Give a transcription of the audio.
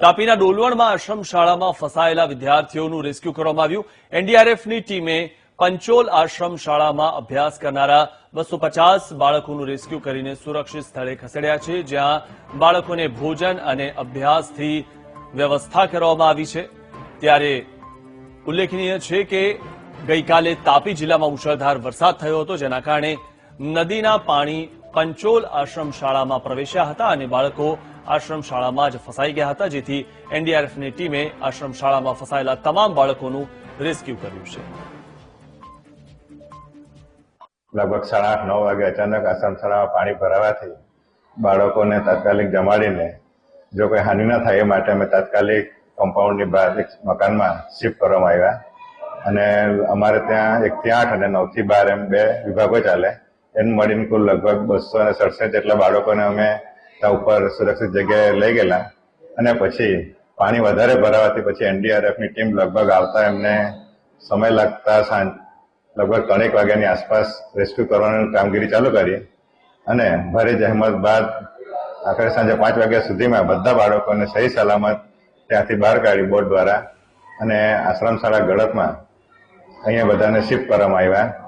તાપીના ડોલવણમાં આશ્રમ શાળામાં ફસાયેલા વિદ્યાર્થીઓનું રેસ્ક્યુ કરવામાં આવ્યું. એનડીઆરએફની ટીમે પંચોલ આશ્રમ શાળામાં અભ્યાસ કરનારા બસો પચાસ બાળકોનું રેસ્ક્યુ કરીને સુરક્ષિત સ્થળે ખસેડ્યા છે, જ્યાં બાળકોને ભોજન અને અભ્યાસથી વ્યવસ્થા કરવામાં આવી છે. ત્યારે ઉલ્લેખનીય છે કે ગઈકાલે તાપી જિલ્લામાં મુશળધાર વરસાદ થયો હતો, જેના કારણે નદીના પાણી પંચોલ આશ્રમ શાળામાં પ્રવેશ્યા હતા અને બાળકો આશ્રમ શાળામાં જ ફસાઈ ગયા હતા, જેથી એનડીઆરએફની ટીમે આશ્રમ શાળામાં ફસાયેલા તમામ બાળકોનું રેસ્ક્યુ કર્યું છે. લગભગ સાડા આઠ, નવ વાગે અચાનક આશ્રમ શાળામાં પાણી ભરાવાથી બાળકોને તાત્કાલિક જમાડીને જો કોઈ હાનિ ના થાય એ માટે અમે તાત્કાલિક કમ્પાઉન્ડની બહાર એક મકાનમાં શિફ્ટ કરવામાં આવ્યા અને અમારે ત્યાં એકથી આઠ અને નવથી બાર એમ બે વિભાગો ચાલે. એમ મળીને કુલ લગભગ બસો અને સડસઠ જેટલા બાળકોને અમે ઉપર સુરક્ષિત જગ્યાએ લઈ ગયેલા. અને પછી પાણી વધારે ભરાવાથી પછી એનડીઆરએફની ટીમ લગભગ આવતા એમને સમય લાગતા સાંજ લગભગ ત્રણેક વાગ્યાની આસપાસ રેસ્ક્યુ કરવાની કામગીરી ચાલુ કરી. અને ભારે જહેમત બાદ આખરે સાંજે પાંચ વાગ્યા સુધીમાં બધા બાળકોને સહી સલામત ત્યાંથી બહાર કાઢી બોટ દ્વારા અને આશ્રમ શાળા ગળતમાં અહીંયા બધાને શિફ્ટ કરવામાં આવ્યા.